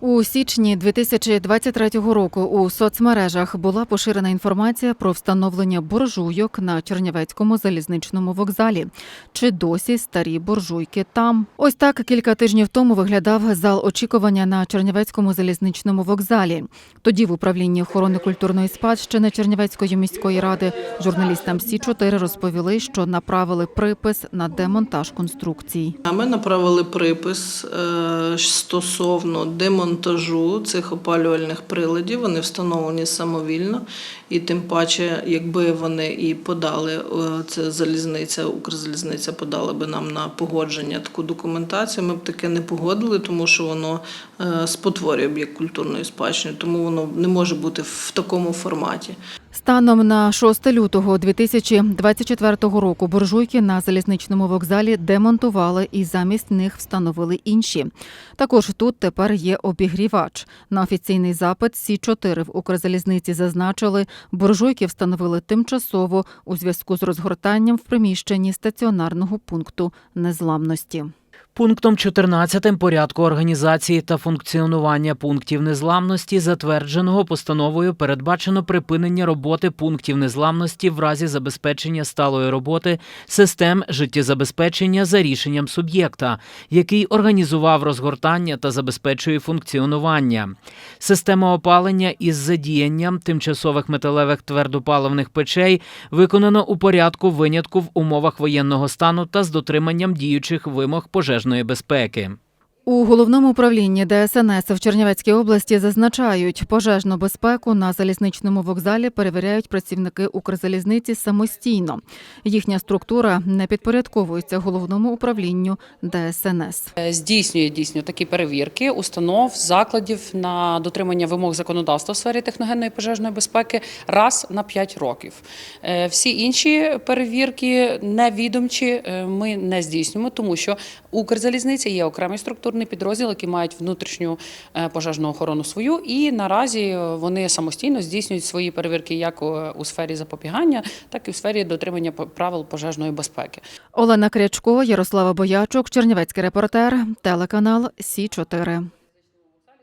У січні 2023 року у соцмережах була поширена інформація про встановлення буржуйок на Чернівецькому залізничному вокзалі. Чи досі старі буржуйки там? Ось так кілька тижнів тому виглядав зал очікування на Чернівецькому залізничному вокзалі. Тоді в управлінні охорони культурної спадщини Чернівецької міської ради журналістам Сі 4 розповіли, що направили припис на демонтаж конструкцій. Ми направили припис е, стосовно демонтажу цих опалювальних приладів. Вони встановлені самовільно, і тим паче, якби вони і подали е, це залізниця, Укрзалізниця подала би нам на погодження таку документацію. Ми б таке не погодили, тому що воно е, спотворює об'єкт культурної спадщини, тому воно не може бути в такому форматі. Станом на 6 лютого 2024 року буржуйки на залізничному вокзалі демонтували і замість них встановили інші. Також тут тепер є обігрівач. На офіційний запит Сі 4 в Укрзалізниці зазначили, буржуйки встановили тимчасово у зв'язку з розгортанням в приміщенні стаціонарного пункту незламності. Пунктом 14 порядку організації та функціонування пунктів незламності, затвердженого постановою, передбачено припинення роботи пунктів незламності в разі забезпечення сталої роботи систем життєзабезпечення за рішенням суб'єкта, який організував розгортання та забезпечує функціонування. Система опалення із задіянням тимчасових металевих твердопаливних печей виконано у порядку винятку в умовах воєнного стану та з дотриманням діючих вимог пожежної безпеки. У головному управлінні ДСНС в Чернівецькій області зазначають, пожежну безпеку на залізничному вокзалі перевіряють працівники Укрзалізниці самостійно. Їхня структура не підпорядковується головному управлінню ДСНС. Е, здійснює дійсно такі перевірки установ, закладів на дотримання вимог законодавства в сфері техногенної пожежної безпеки раз на 5 років. Е, Всі інші перевірки невідомчі е, ми не здійснюємо, тому що Укрзалізниця є окремий структурний підрозділ, який мають внутрішню е, пожежну охорону свою, і наразі вони самостійно здійснюють свої перевірки як у- у сфері запобігання, так і в сфері дотримання правил пожежної безпеки. Олена Крячко, Ярослава Боячук, Чернівецький репортер, телеканал Сі 4